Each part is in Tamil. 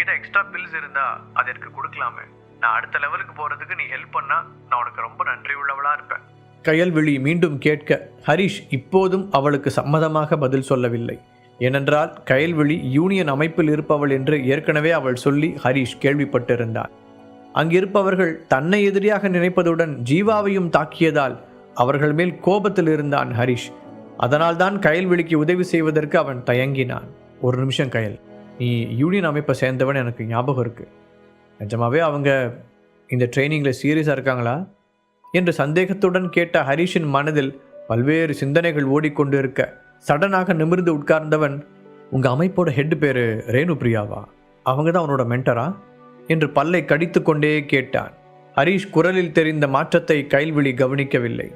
உன்கிட்ட எக்ஸ்ட்ரா பில்ஸ் இருந்தா அது எனக்கு கொடுக்கலாமே. நான் அடுத்த லெவலுக்கு போறதுக்கு நீ ஹெல்ப் பண்ணா நான் உனக்கு ரொம்ப நன்றி உள்ளவளா இருப்பேன். கயல்விழி மீண்டும் கேட்க ஹரிஷ் இப்போதும் அவளுக்கு சம்மதமாக பதில் சொல்லவில்லை. ஏனென்றால் கயல்விழி யூனியன் அமைப்பில் இருப்பவள் என்று ஏற்கனவே அவள் சொல்லி ஹரிஷ் கேள்விப்பட்டிருந்தார் அங்கிருப்பவர்கள் தன்னை எதிரியாக நினைப்பதுடன் ஜீவாவையும் தாக்கியதால் அவர்கள் மேல் கோபத்தில் இருந்தான் ஹரிஷ். அதனால்தான் கயல்விழிக்கு உதவி செய்வதற்கு அவன் தயங்கினான். ஒரு நிமிஷம் கயல். நீ யூனியன் அமைப்பை சேர்ந்தவன் எனக்கு ஞாபகம் இருக்குது நிஜமாவே அவங்க இந்த ட்ரைனிங்கில் சீரியஸாக இருக்காங்களா? என்று சந்தேகத்துடன் கேட்ட ஹரிஷின் மனதில் பல்வேறு சிந்தனைகள் ஓடிக்கொண்டு இருக்க சடனாக நிமிர்ந்து உட்கார்ந்தவன் உங்கள் அமைப்போட ஹெட் பேர் ரேணு பிரியாவா அவங்க தான் அவனோட மென்டரா என்று பல்லை கடித்து கொண்டே கேட்டான். ஹரிஷ் குரலில் தெரிந்த மாற்றத்தை கைல்விழி கவனிக்கவில்லை.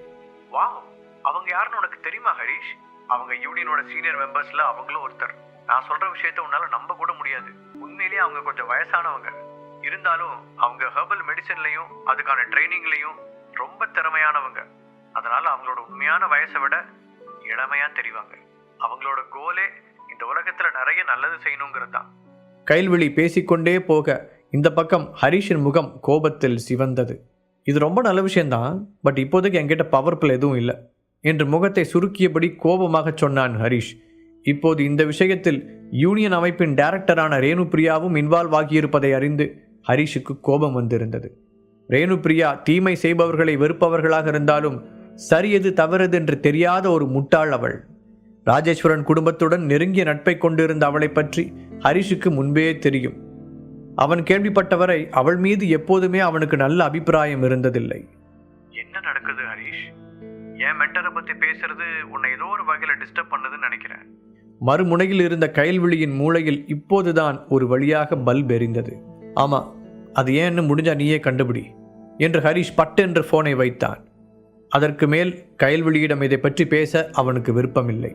வா அவங்க யாருன்னு உனக்கு தெரியுமா ஹரிஷ்? அவங்க யூனியனோட சீனியர் மெம்பர்ஸில் அவங்களும் ஒருத்தர். நான் சொல்ற விஷயத்த உன்னால நம்ப கூட முடியாது. உண்மையிலேயே அவங்க கொஞ்சம் வயசானவங்க. இருந்தாலும் அவங்க ஹெர்பல் மெடிசன்லயும் அதுக்கான ட்ரைனிங்லயும் ரொம்ப திறமையானவங்க. அதனால அவங்களோட உண்மையான வயசை விட இளமையா தெரிவாங்க. அவங்களோட கோலே இந்த உலகத்துல நிறைய நல்லது செய்யணுங்கிறது தான் கைல்வெளி பேசிக்கொண்டே போக இந்த பக்கம் ஹரிஷின் முகம் கோபத்தில் சிவந்தது. இது ரொம்ப நல்ல விஷயம்தான் பட் இப்போதைக்கு என்கிட்ட பவர்ஃபுல் எதுவும் இல்லை. என்று முகத்தை சுருக்கியபடி கோபமாக சொன்னான் ஹரிஷ். இப்போது இந்த விஷயத்தில் யூனியன் அமைப்பின் டைரக்டரான ரேணு பிரியாவும் இன்வால்வ் ஆகியிருப்பதை அறிந்து ஹரிஷுக்கு கோபம் வந்திருந்தது. ரேணு பிரியா தீமை செய்பவர்களை வெறுப்பவர்களாக இருந்தாலும் சரியது தவறது என்று தெரியாத ஒரு முட்டாள் அவள். ராஜேஸ்வரன் குடும்பத்துடன் நெருங்கிய நட்பை கொண்டிருந்த அவளை பற்றி ஹரிஷுக்கு முன்பே தெரியும். அவன் கேள்விப்பட்டவரை அவள் மீது எப்போதுமே அவனுக்கு நல்ல அபிப்பிராயம் இருந்ததில்லை. என்ன நடக்குது ஹரிஷ்? என் மென்டரை பத்தி பேசுறது உன்னை ஏதோ ஒரு வகையில டிஸ்டர்ப் பண்ணுதுன்னு நினைக்கிறேன். மறுமுனையில் இருந்த கயல்விழியின் மூளையில் இப்போதுதான் ஒரு வழியாக பல்ப் எரிந்தது ஆமா அது ஏன்னு முடிஞ்சா நீயே கண்டுபிடி என்று ஹரிஷ் பட்டென்று போனை வைத்தான். அதற்கு மேல் கயல்விழியிடம் இதை பற்றி பேச அவனுக்கு விருப்பமில்லை.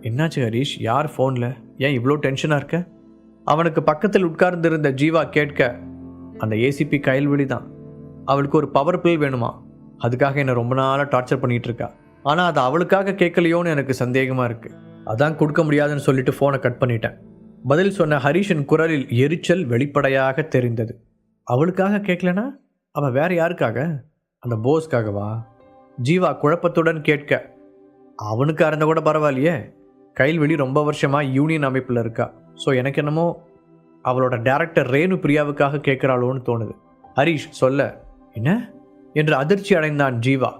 என்னாச்சு ஹரிஷ்? யார் ஃபோனில் ஏன் இவ்வளோ டென்ஷனாக இருக்க? அவனுக்கு பக்கத்தில் உட்கார்ந்திருந்த ஜீவா கேட்க அந்த ஏசிபி கயல்விழி தான். அவளுக்கு ஒரு பவர் பில் வேணுமா? அதுக்காக என்னை ரொம்ப நாளாக டார்ச்சர் பண்ணிகிட்ருக்கா இருக்கா. ஆனால் அது அவளுக்காக கேட்கலையோன்னு எனக்கு சந்தேகமாக இருக்குது அதான் கொடுக்க முடியாதுன்னு சொல்லிட்டு ஃபோனை கட் பண்ணிட்டேன். பதில் சொன்ன ஹரீஷின் குரலில் எரிச்சல் வெளிப்படையாக தெரிந்தது. அவளுக்காக கேட்கலனா அவள் வேற யாருக்காக? அந்த போஸ்க்காகவா? ஜீவா குழப்பத்துடன் கேட்க அவனுக்கு இருந்தால் கூட பரவாயில்லையே. கைல்வெளி ரொம்ப வருஷமாக யூனியன் அமைப்பில் இருக்கா. ஸோ எனக்கு என்னமோ அவளோட டேரக்டர் ரேணு பிரியாவுக்காக கேட்குறாளோன்னு தோணுது. ஹரிஷ் சொல்ல என்ன? என்று அதிர்ச்சி அடைந்தான் ஜீவா.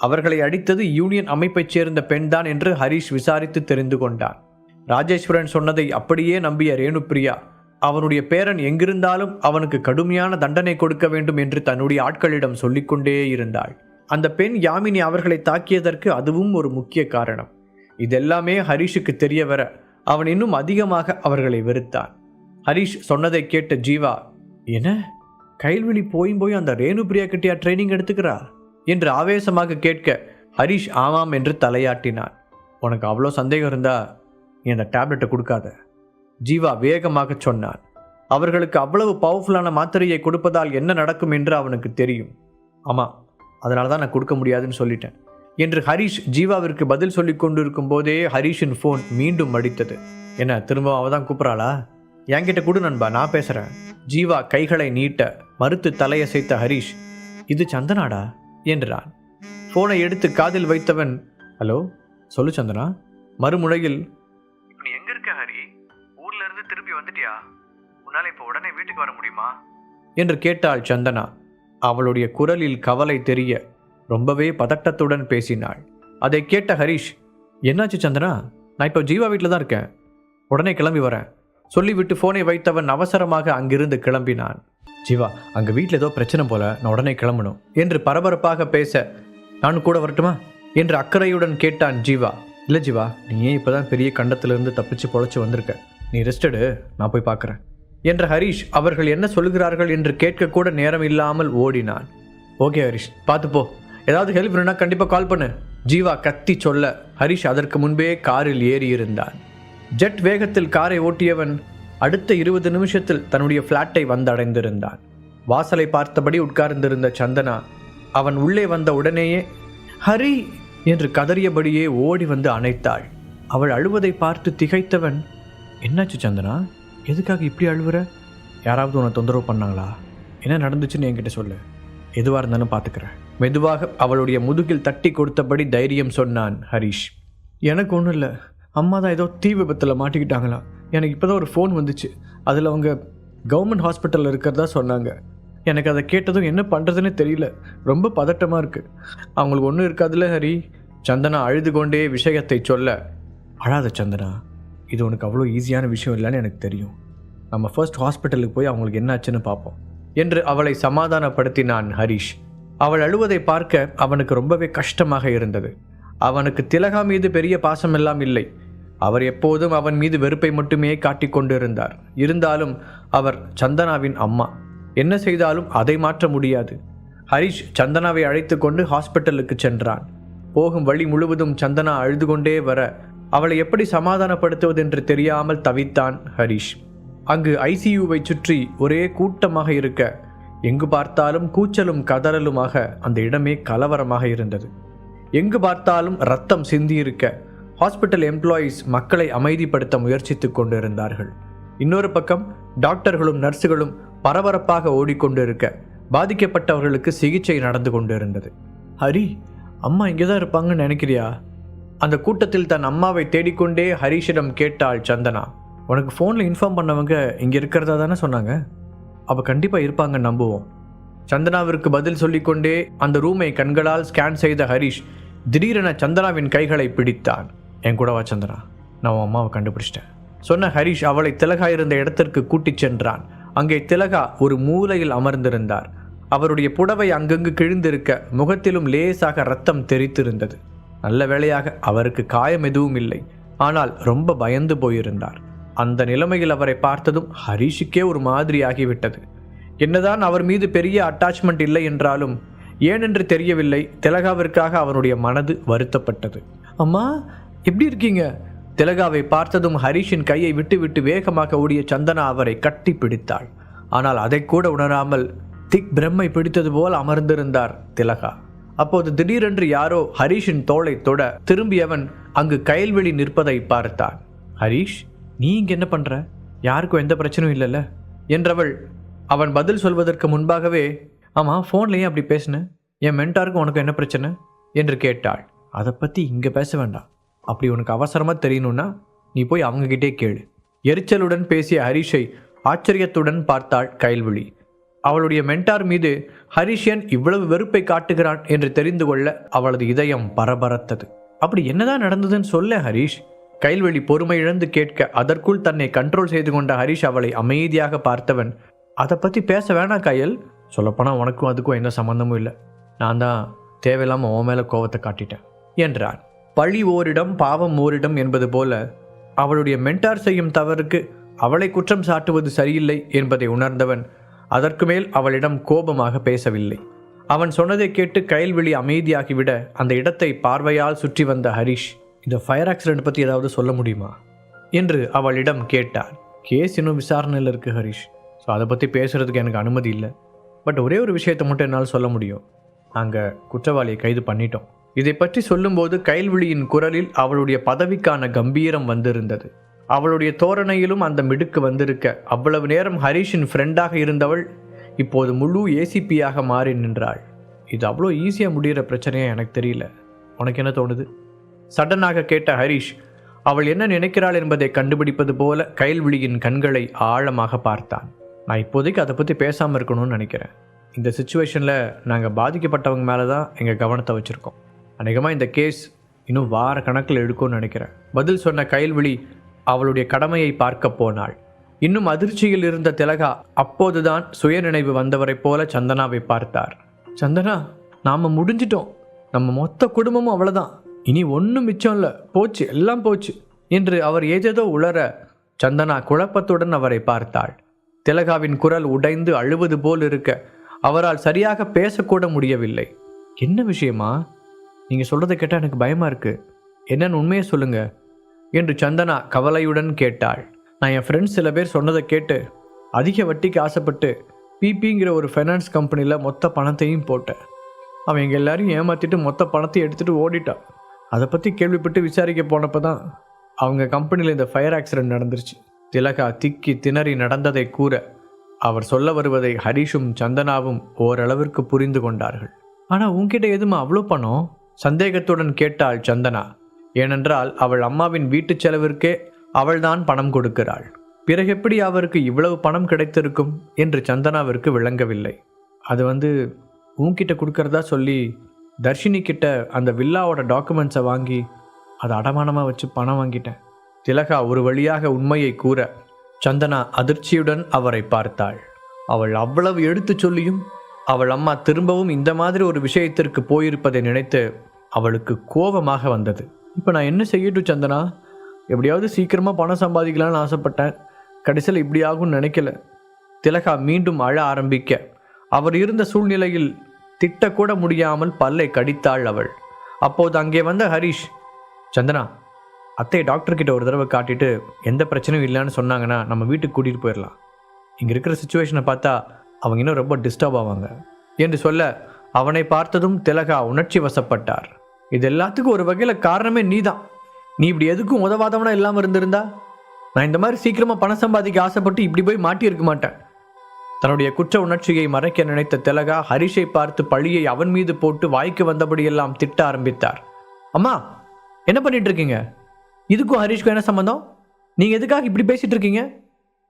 அவர்களை அடித்தது யூனியன் அமைப்பைச் சேர்ந்த பெண்தான் என்று ஹரிஷ் விசாரித்து தெரிந்து கொண்டான். ராஜேஸ்வரன் சொன்னதை அப்படியே நம்பிய ரேணுப்பிரியா அவனுடைய பேரன் எங்கிருந்தாலும் அவனுக்கு கடுமையான தண்டனை கொடுக்க வேண்டும் என்று தன்னுடைய ஆட்களிடம் சொல்லிக்கொண்டே இருந்தாள். அந்த பெண் யாமினி அவர்களை தாக்கியதற்கு அதுவும் ஒரு முக்கிய காரணம். இதெல்லாமே ஹரிஷுக்கு தெரிய வர அவன் இன்னும் அதிகமாக அவர்களை வெறுத்தான். ஹரிஷ் சொன்னதை கேட்ட ஜீவா என்ன? கைல்வெளி போயும் போய் அந்த ரேணுபிரியா கிட்டியா ட்ரைனிங் எடுத்துக்கிறா? என்று ஆவேசமாக கேட்க ஹரிஷ் ஆமாம் என்று தலையாட்டினான். உனக்கு அவ்வளோ சந்தேகம் இருந்தா நீ அந்த டேப்லெட்டை கொடுக்காத ஜீவா வேகமாக சொன்னான். அவர்களுக்கு அவ்வளவு பவர்ஃபுல்லான மாத்திரையை கொடுப்பதால் என்ன நடக்கும் என்று அவனுக்கு தெரியும். ஆமாம் அதனால தான் நான் கொடுக்க முடியாதுன்னு சொல்லிட்டேன் என்று ஹரிஷ் ஜீவாவிற்கு பதில் சொல்லி கொண்டிருக்கும் போதே ஹரிஷின் ஃபோன் மீண்டும் அடித்தது. என்ன திரும்ப அவ தான் கூப்பிட்றாளா? என்கிட்ட கொடு நண்பா நான் பேசுகிறேன் ஜீவா கைகளை நீட்ட மறுத்து தலையசைத்த ஹரிஷ் இது சந்தனாடா? என்றான். ஃபோனை எடுத்து காதில் வைத்தவன் ஹலோ சொல்லு சந்தனா மறுமுனையில் இப்போ நீ எங்க இருக்க ஹரி? ஊர்ல இருந்து திரும்பி வந்துட்டியா? உன்னால இப்போ உடனே வீட்டுக்கு வர முடியுமா? என்று கேட்டாள் சந்தனா. அவளுடைய குரலில் கவலை தெரிய ரொம்பவே பதட்டத்துடன் பேசினாள். அதை கேட்ட ஹரிஷ் என்னாச்சு சந்தனா? நான் இப்போ ஜீவா வீட்டில் தான் இருக்கேன். உடனே கிளம்பி வரேன். சொல்லிவிட்டு ஃபோனை வைத்தவன் அவசரமாக அங்கிருந்து கிளம்பினான். ஜீவா அங்கே வீட்டில் ஏதோ பிரச்சனை போல நான் உடனே கிளம்பணும் என்று பரபரப்பாக பேச நான் கூட வரட்டுமா? என்று அக்கறையுடன் கேட்டான் ஜீவா. இல்லை ஜீவா நீ ஏன் இப்போதான் பெரிய கண்டத்திலிருந்து தப்பிச்சு பொழைச்சி வந்திருக்க? நீ ரெஸ்டடு நான் போய் பார்க்குறேன் என்ற ஹரிஷ் அவர்கள் என்ன சொல்கிறார்கள் என்று கேட்க கூட நேரம் இல்லாமல் ஓடினான். ஓகே ஹரிஷ் பார்த்துப்போ ஏதாவது ஹெல்ப் வேணும்னா கண்டிப்பாக கால் பண்ணு. ஜீவா கத்தி சொல்ல ஹரிஷ் அதற்கு முன்பே காரில் ஏறி இருந்தான் ஜெட் வேகத்தில் காரை ஓட்டியவன் அடுத்த இருபது நிமிஷத்தில் தன்னுடைய ஃப்ளாட்டை வந்தடைந்திருந்தான். வாசலை பார்த்தபடி உட்கார்ந்திருந்த சந்தனா அவன் உள்ளே வந்த உடனேயே ஹரி! என்று கதறியபடியே ஓடி வந்து அணைத்தாள். அவள் அழுவதை பார்த்து திகைத்தவன் என்னாச்சு சந்தனா? எதுக்காக இப்படி அழுவுற? யாராவது உன்னை தொந்தரவு பண்ணாங்களா? என்ன நடந்துச்சுன்னு என்கிட்ட சொல்லு. எதுவாக இருந்தாலும் பார்த்துக்கிறேன் மெதுவாக அவளுடைய முதுகில் தட்டி கொடுத்தபடி தைரியம் சொன்னான் ஹரிஷ். எனக்கு ஒன்றும் இல்லை. அம்மா தான் ஏதோ தீ விபத்தில் மாட்டிக்கிட்டாங்களாம் எனக்கு இப்போ தான் ஒரு ஃபோன் வந்துச்சு. அதில் அவங்க கவர்மெண்ட் ஹாஸ்பிட்டலில் இருக்கிறதா சொன்னாங்க. எனக்கு அதை கேட்டதும் என்ன பண்ணுறதுன்னு தெரியல. ரொம்ப பதட்டமாக இருக்குது அவங்களுக்கு ஒன்றும் இருக்காதுல்ல ஹரி. சந்தனா அழுது கொண்டே விஷயத்தை சொல்ல அழாத சந்தனா இது உனக்கு அவ்வளோ ஈஸியான விஷயம் இல்லைன்னு எனக்கு தெரியும். நம்ம ஃபர்ஸ்ட் ஹாஸ்பிட்டலுக்கு போய் அவங்களுக்கு என்னாச்சுன்னு பார்ப்போம். என்று அவளை சமாதானப்படுத்தினான் ஹரிஷ். அவள் அழுவதை பார்க்க அவனுக்கு ரொம்பவே கஷ்டமாக இருந்தது. அவனுக்கு திலகா மீது பெரிய பாசமெல்லாம் இல்லை. அவர் எப்போதும் அவன் மீது வெறுப்பை மட்டுமே காட்டிக்கொண்டிருந்தார் இருந்தாலும் அவர் சந்தனாவின் அம்மா. என்ன செய்தாலும் அதை மாற்ற முடியாது. ஹரிஷ் சந்தனாவை அழைத்து கொண்டு ஹாஸ்பிட்டலுக்கு சென்றான். போகும் வழி முழுவதும் சந்தனா அழுது கொண்டே வர அவளை எப்படி சமாதானப்படுத்துவதென்று தெரியாமல் தவித்தான் ஹரிஷ். அங்கு ஐசியூவை சுற்றி ஒரே கூட்டமாக இருக்க எங்கு பார்த்தாலும் கூச்சலும் கதறலுமாக அந்த இடமே கலவரமாக இருந்தது. எங்கு பார்த்தாலும் ரத்தம் சிந்தியிருக்க ஹாஸ்பிட்டல் எம்ப்ளாயீஸ் மக்களை அமைதிப்படுத்த முயற்சித்துக் கொண்டிருந்தார்கள். இன்னொரு பக்கம் டாக்டர்களும் நர்ஸுகளும் பரபரப்பாக ஓடிக்கொண்டிருக்க பாதிக்கப்பட்டவர்களுக்கு சிகிச்சை நடந்து கொண்டிருந்தது. ஹரி அம்மா இங்கே தான் இருப்பாங்கன்னு நினைக்கிறியா? அந்த கூட்டத்தில் தன் அம்மாவை தேடிக்கொண்டே ஹரிஷிடம் கேட்டாள் சந்தனா. உனக்கு ஃபோனில் இன்ஃபார்ம் பண்ணவங்க இங்கே இருக்கிறதா தானே சொன்னாங்க? அப்போ கண்டிப்பாக இருப்பாங்க நம்புவோம். சந்தனாவிற்கு பதில் சொல்லிக்கொண்டே அந்த ரூமை கண்களால் ஸ்கேன் செய்த ஹரிஷ் திடீரென சந்தனாவின் கைகளை பிடித்தான். என் கூடவா சந்தனா நான் உன் அம்மாவை கண்டுபிடிச்சிட்டேன். சொன்ன ஹரிஷ் அவளை திலகா இருந்த இடத்திற்கு கூட்டிச் சென்றான். அங்கே திலகா ஒரு மூலையில் அமர்ந்திருந்தார். அவருடைய புடவை அங்கங்கு கிழிந்திருக்க முகத்திலும் லேசாக ரத்தம் தெரித்திருந்தது. நல்ல வேளையாக அவருக்கு காயம் எதுவும் இல்லை. ஆனால் ரொம்ப பயந்து போயிருந்தார். அந்த நிலைமையில் அவரை பார்த்ததும் ஹரிஷுக்கே ஒரு மாதிரி ஆகிவிட்டது என்னதான் அவர் மீது பெரிய அட்டாச்மெண்ட் இல்லை என்றாலும் ஏனென்று தெரியவில்லை திலகாவிற்காக அவனுடைய மனது வருத்தப்பட்டது. அம்மா எப்படி இருக்கீங்க? திலகாவை பார்த்ததும் ஹரிஷின் கையை விட்டுவிட்டு வேகமாக ஓடிய சந்தனா அவரை கட்டி பிடித்தாள். ஆனால் அதை கூட உணராமல் திக் பிரம்மை பிடித்தது போல் அமர்ந்திருந்தார் திலகா. அப்போது திடீரென்று யாரோ ஹரிஷின் தோளை தொட திரும்பியவன் அங்கு கயல்வெளி நிற்பதை பார்த்தான். ஹரிஷ் நீ இங்கே என்ன பண்ற? யாருக்கும் எந்த பிரச்சனையும் இல்லைல்ல? என்றவள் அவன் பதில் சொல்வதற்கு முன்பாகவே ஆமாம் ஃபோன்லேயே அப்படி பேசினேன். என் மென்டாருக்கு உனக்கு என்ன பிரச்சனை? என்று கேட்டாள். அதை பற்றி இங்கே பேச வேண்டாம். அப்படி உனக்கு அவசரமாக தெரியணும்னா நீ போய் அவங்ககிட்டே கேளு. எரிச்சலுடன் பேசிய ஹரிஷை ஆச்சரியத்துடன் பார்த்தாள் கைல்விழி அவளுடைய மென்டார் மீது ஹரிஷன் இவ்வளவு வெறுப்பை காட்டுகிறான் என்று தெரிந்து கொள்ள அவளது இதயம் பரபரத்தது. அப்படி என்னதான் நடந்ததுன்னு சொல்ல ஹரிஷ். கைல்வெளி பொறுமை இழந்து கேட்க அதற்குள் தன்னை கண்ட்ரோல் செய்து கொண்ட ஹரிஷ் அவளை அமைதியாக பார்த்தவன் அதை பற்றி பேச வேணாம் கையல் சொல்லப்போனால் உனக்கும் அதுக்கும் எந்த சம்மந்தமும் இல்லை. நான் தான் தேவையில்லாமல் உன் மேலே கோவத்தை காட்டிட்டேன் என்றான். பழி ஓரிடம் பாவம் ஓரிடம் என்பது போல அவளுடைய மென்டார் செய்யும் தவறுக்கு அவளை குற்றம் சாட்டுவது சரியில்லை என்பதை உணர்ந்தவன் அதற்கு மேல் அவளிடம் கோபமாக பேசவில்லை. அவன் சொன்னதை கேட்டு கயல்விழி அமைதியாகிவிட அந்த இடத்தை பார்வையால் சுற்றி வந்த ஹரிஷ் இந்த ஃபயர் ஆக்சிடென்ட் பற்றி ஏதாவது சொல்ல முடியுமா? என்று அவளிடம் கேட்டார் கேஸ் இன்னும் விசாரணையில் இருக்குது ஹரிஷ். ஸோ அதை பற்றி பேசுகிறதுக்கு எனக்கு அனுமதி இல்லை. பட் ஒரே ஒரு விஷயத்தை மட்டும் என்னால் சொல்ல முடியும். நாங்கள் குற்றவாளியை கைது பண்ணிட்டோம். இதை பற்றி சொல்லும்போது கைல்விழியின் குரலில் அவளுடைய பதவிக்கான கம்பீரம் வந்திருந்தது. அவளுடைய தோரணையிலும் அந்த மிடுக்கு வந்திருக்க அவ்வளவு நேரம் ஹரிஷின் ஃப்ரெண்டாக இருந்தவள் இப்போது முழு ஏசிபியாக மாறி நின்றாள். இது அவ்வளோ ஈஸியாக முடிகிற பிரச்சனையா எனக்கு தெரியல. உனக்கு என்ன தோணுது? சடனாக கேட்ட ஹரிஷ் அவள் என்ன நினைக்கிறாள் என்பதை கண்டுபிடிப்பது போல கைல்விழியின் கண்களை ஆழமாக பார்த்தான். நான் இப்போதைக்கு அதை பற்றி பேசாமல் இருக்கணும்னு நினைக்கிறேன். இந்த சுச்சுவேஷனில் நாங்கள் பாதிக்கப்பட்டவங்க மேலே தான் எங்கள் கவனத்தை வச்சுருக்கோம். அநேகமாக இந்த கேஸ் இன்னும் வார கணக்கில் எடுக்கும்னு நினைக்கிறேன். பதில் சொன்ன கைல்விழி அவளுடைய கடமையை பார்க்க போனாள். இன்னும் அதிர்ச்சியில் இருந்த திலகா அப்போதுதான் சுயநினைவு வந்தவரைப் போல சந்தனாவை பார்த்தார். சந்தனா நாம் முடிஞ்சிட்டோம். நம்ம மொத்த குடும்பமும் அவ்வளோதான் இனி ஒன்றும் மிச்சம் இல்லை. போச்சு எல்லாம் போச்சு என்று அவர் ஏதேதோ உளர சந்தனா குழப்பத்துடன் அவரை பார்த்தாள். திலகாவின் குரல் உடைந்து அழுவது போல் இருக்க அவரால் சரியாக பேசக்கூட முடியவில்லை. என்ன விஷயமா? நீங்கள் சொல்கிறத கேட்டால் எனக்கு பயமாக இருக்குது என்னன்னு உண்மையை சொல்லுங்க என்று சந்தனா கவலையுடன் கேட்டாள். நான் என் ஃப்ரெண்ட்ஸ் சில பேர் சொன்னதை கேட்டு அதிக வட்டிக்கு ஆசைப்பட்டு பிபிங்கிற ஒரு ஃபைனான்ஸ் கம்பெனியில் மொத்த பணத்தையும் போட்டேன். அவன் எங்கள் எல்லாரையும் ஏமாற்றிட்டு மொத்த பணத்தையும் எடுத்துகிட்டு ஓடிட்டான் அதை பற்றி கேள்விப்பட்டு விசாரிக்க போனப்போ தான் அவங்க கம்பெனியில் இந்த ஃபயர் ஆக்சிடென்ட் நடந்துருச்சு. திலகா திக்கி திணறி நடந்ததை கூற அவர் சொல்ல வருவதை ஹரிஷும் சந்தனாவும் ஓரளவிற்கு புரிந்து கொண்டார்கள். ஆனால் உன்கிட்ட எதுமா அவ்வளோ பணம்? சந்தேகத்துடன் கேட்டாள் சந்தனா. ஏனென்றால் அவள் அம்மாவின் வீட்டுச் செலவிற்கே அவள்தான் பணம் கொடுக்கிறாள். பிறகு எப்படி அவருக்கு இவ்வளவு பணம் கிடைத்திருக்கும்? என்று சந்தனாவிற்கு விளங்கவில்லை. அது வந்து உன்கிட்ட கொடுக்கறதா சொல்லி தர்ஷினி கிட்ட அந்த வில்லாவோட டாக்குமெண்ட்ஸை வாங்கி அதை அடமானமாக வச்சு பணம் வாங்கிட்டேன். திலகா ஒரு வழியாக உண்மையை கூற சந்தனா அதிர்ச்சியுடன் அவரை பார்த்தாள். அவள் அவ்வளவு எடுத்துச் சொல்லியும் அவள் அம்மா திரும்பவும் இந்த மாதிரி ஒரு விஷயத்திற்கு போயிருப்பதை நினைத்து அவளுக்கு கோபமாக வந்தது. இப்போ நான் என்ன செய்யட்டும் சந்தனா? எப்படியாவது சீக்கிரமாக பணம் சம்பாதிக்கலாம்னு ஆசைப்பட்டேன். கடைசியில் இப்படி ஆகும்னு நினைக்கல. திலகா மீண்டும் அழ ஆரம்பிக்க அவர் இருந்த சூழ்நிலையில் திட்டக்கூட முடியாமல் பல்லை கடித்தாள் அவள். அப்போது அங்கே வந்த ஹரிஷ் சந்தனா அத்தை டாக்டர்கிட்ட ஒரு தடவை காட்டிட்டு எந்த பிரச்சனையும் இல்லைன்னு சொன்னாங்கன்னா நம்ம வீட்டுக்கு கூட்டிகிட்டு போயிடலாம். இங்கே இருக்கிற சுச்சுவேஷனை பார்த்தா அவங்க இன்னும் ரொம்ப டிஸ்டர்ப் ஆவாங்க. என்று சொல்ல அவனை பார்த்ததும் திலகா உணர்ச்சி வசப்பட்டார். இது எல்லாத்துக்கும் ஒரு வகையில் காரணமே நீதான். நீ இப்படி எதுக்கும் உதவாதவனா இல்லாமல் இருந்திருந்தா? நான் இந்த மாதிரி சீக்கிரமாக பணம் சம்பாதிக்க ஆசைப்பட்டு இப்படி போய் மாட்டியிருக்க மாட்டேன். தன்னுடைய குற்ற உணர்ச்சியை மறைக்க நினைத்த திலகா ஹரிஷை பார்த்து பழியை அவன் மீது போட்டு வாய்க்கு வந்தபடியெல்லாம் திட்ட ஆரம்பித்தார். அம்மா என்ன பண்ணிட்டு இருக்கீங்க? இதுக்கும் ஹரிஷ்க்கும் என்ன சம்மந்தம் நீங்க எதுக்காக இப்படி பேசிட்டு இருக்கீங்க?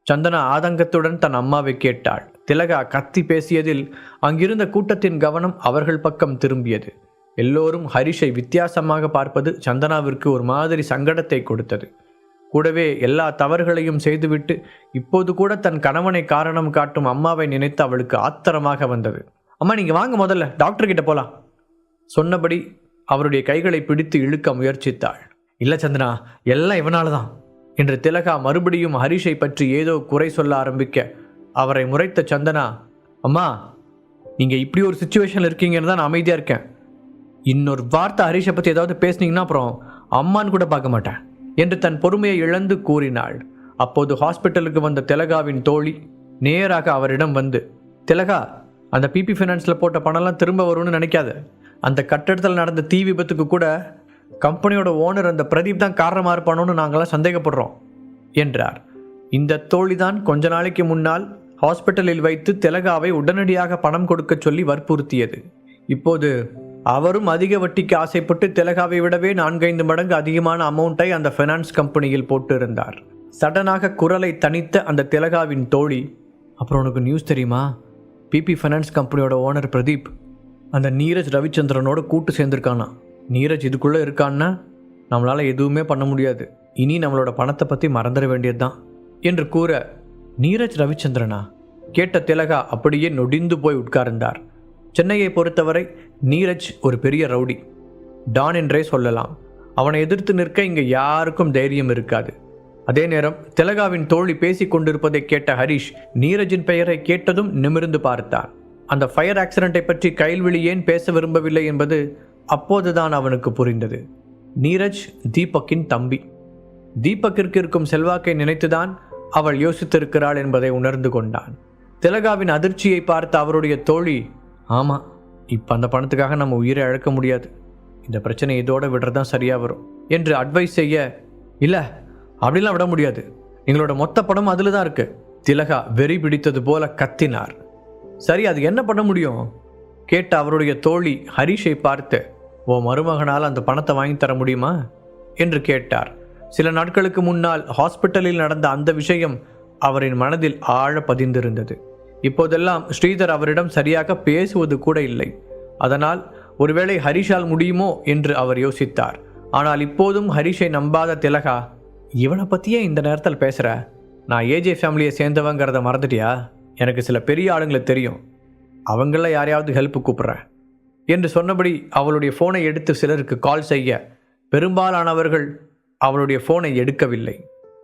சந்தனா ஆதங்கத்துடன் தன் அம்மாவை கேட்டாள். திலகா கத்தி பேசியதில் அங்கிருந்த கூட்டத்தின் கவனம் அவர்கள் பக்கம் திரும்பியது. எல்லோரும் ஹரிஷை வித்தியாசமாக பார்ப்பது சந்தனாவிற்கு ஒரு மாதிரி சங்கடத்தை கொடுத்தது. கூடவே எல்லா தவறுகளையும் செய்துவிட்டு இப்போது கூட தன் கணவனை காரணம் காட்டும் அம்மாவை நினைத்து அவளுக்கு ஆத்திரமாக வந்தது. அம்மா நீங்க வாங்க முதல்ல டாக்டர் கிட்ட போலாம். சொன்னபடி அவருடைய கைகளை பிடித்து இழுக்க முயற்சித்தாள். இல்லை சந்தனா எல்லாம் இவனால தான் என்று திலகா மறுபடியும் ஹரிஷை பற்றி ஏதோ குறை சொல்ல ஆரம்பிக்க. அவரை முறைத்த சந்தனா அம்மா நீங்கள் இப்படி ஒரு சுச்சுவேஷனில் இருக்கீங்கன்னு தான் நான் அமைதியாக இருக்கேன். இன்னொரு வார்த்தை ஹரிஷை பற்றி ஏதாவது பேசுனீங்கன்னா அப்புறம் அம்மான்னு கூட பார்க்க மாட்டேன் என்று தன் பொறுமையை இழந்து கூறினாள். அப்போது ஹாஸ்பிட்டலுக்கு வந்த திலகாவின் தோழி நேராக அவரிடம் வந்து திலகா அந்த பிபி ஃபைனான்ஸில் போட்ட பணம்லாம் திரும்ப வரும்னு நினைக்காது. அந்த கட்டடத்தில் நடந்த தீ விபத்துக்கு கூட கம்பெனியோட ஓனர் அந்த பிரதீப் தான் காரணமாக இருப்பானோன்னு நாங்களாம் சந்தேகப்படுறோம் என்றார். இந்த தோழிதான் கொஞ்ச நாளைக்கு முன்னால் ஹாஸ்பிட்டலில் வைத்து திலகாவை உடனடியாக பணம் கொடுக்க சொல்லி வற்புறுத்தியது. இப்போது அவரும் அதிக வட்டிக்கு ஆசைப்பட்டு திலகாவை விடவே நான்கைந்து மடங்கு அதிகமான அமௌண்ட்டை அந்த ஃபைனான்ஸ் கம்பெனியில் போட்டு இருந்தார் சடனாக குரலை தனித்த அந்த திலகாவின் தோழி அப்புறம் உனக்கு நியூஸ் தெரியுமா? பிபி ஃபைனான்ஸ் கம்பெனியோட ஓனர் பிரதீப் அந்த நீரஜ் ரவிச்சந்திரனோட கூட்டு சேர்ந்திருக்கானா நீரஜ் இதுக்குள்ளே இருக்கான்னா நம்மளால் எதுவுமே பண்ண முடியாது. இனி நம்மளோட பணத்தை பற்றி மறந்துட வேண்டியது தான் என்று கூற நீரஜ் ரவிச்சந்திரனா கேட்ட திலகா அப்படியே நொடிந்து போய் உட்கார்ந்தார். சென்னையை பொறுத்தவரை நீரஜ் ஒரு பெரிய ரவுடி. டான் என்றே சொல்லலாம். அவனை எதிர்த்து நிற்க இங்கே யாருக்கும் தைரியம் இருக்காது. அதே நேரம் திலகாவின் தோழி பேசிக் கொண்டிருப்பதை கேட்ட ஹரிஷ் நீரஜின் பெயரை கேட்டதும் நிமிர்ந்து பார்த்தார். அந்த ஃபயர் ஆக்சிடென்ட்டை பற்றி கைல்விழி ஏன் பேச விரும்பவில்லை என்பது அப்போதுதான் அவனுக்கு புரிந்தது. நீரஜ் தீபக்கின் தம்பி. தீபக்கிற்கு இருக்கும் செல்வாக்கை நினைத்துதான் அவள் யோசித்திருக்கிறாள் என்பதை உணர்ந்து கொண்டான். திலகாவின் அதிர்ச்சியை பார்த்த அவருடைய தோழி ஆமாம் இப்போ அந்த பணத்துக்காக நம்ம உயிரை இழக்க முடியாது. இந்த பிரச்சனை இதோட விடுறது தான் சரியாக வரும் என்று அட்வைஸ் செய்ய இல்லை அப்படிலாம் விட முடியாது. எங்களோட மொத்த படம் அதில் தான் இருக்குது திலகா வெறி பிடித்தது போல கத்தினார். சரி அது என்ன பண்ண முடியும்? கேட்ட அவருடைய தோழி ஹரிஷை பார்த்து ஓ மருமகனால் அந்த பணத்தை வாங்கி தர முடியுமா? என்று கேட்டார். சில நாட்களுக்கு முன்னால் ஹாஸ்பிட்டலில் நடந்த அந்த விஷயம் அவரின் மனதில் ஆழ பதிந்திருந்தது. இப்போதெல்லாம் ஸ்ரீதர் அவரிடம் சரியாக பேசுவது கூட இல்லை. அதனால் ஒருவேளை ஹரிஷால் முடியுமோ என்று அவர் யோசித்தார். ஆனால் இப்போதும் ஹரிஷை நம்பாத திலகா இவனை பற்றியே இந்த நேரத்தில் பேசுகிற நான் ஏஜே ஃபேமிலியை சேர்ந்தவங்கிறத மறந்துட்டியா? எனக்கு சில பெரிய ஆளுங்களை தெரியும். அவங்கள யாரையாவது ஹெல்ப் கூப்பிட்றேன் என்று சொன்னபடி அவளுடைய ஃபோனை எடுத்து சிலருக்கு கால் செய்ய. பெரும்பாலானவர்கள் அவளுடைய ஃபோனை எடுக்கவில்லை.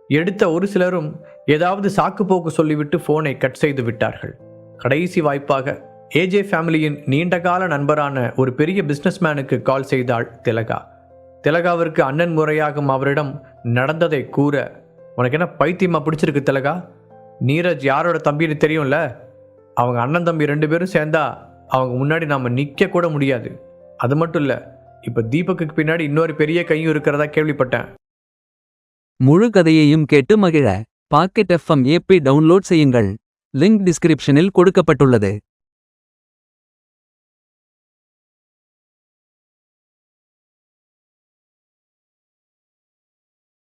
எடுத்த ஒரு சிலரும் ஏதாவது சாக்கு போக்கு சொல்லிவிட்டு ஃபோனை கட் செய்து விட்டார்கள். கடைசி வாய்ப்பாக ஏஜே ஃபேமிலியின் நீண்டகால நண்பரான ஒரு பெரிய பிஸ்னஸ்மேனுக்கு கால் செய்தாள் திலகா. திலகாவிற்கு அண்ணன் முறையாகும் அவரிடம் நடந்ததை கூற உனக்கு என்ன பைத்தியமாக பிடிச்சிருக்கு திலகா? நீரஜ் யாரோட தம்பின்னு தெரியும்ல? அவங்க அண்ணன் தம்பி ரெண்டு பேரும் சேர்ந்தா அவங்க முன்னாடி நாம் நிற்க கூட முடியாது. அது மட்டும் இல்லை இப்போ தீபக்கு பின்னாடி இன்னொரு பெரிய கையும் இருக்கிறதா கேள்விப்பட்டேன். முழு கதையையும் கேட்டு மகிழ. பாக்கெட் எஃப்எம் ஏபி டவுன்லோட் செய்யுங்கள். லிங்க் டிஸ்கிரிப்ஷனில் கொடுக்கப்பட்டுள்ளது.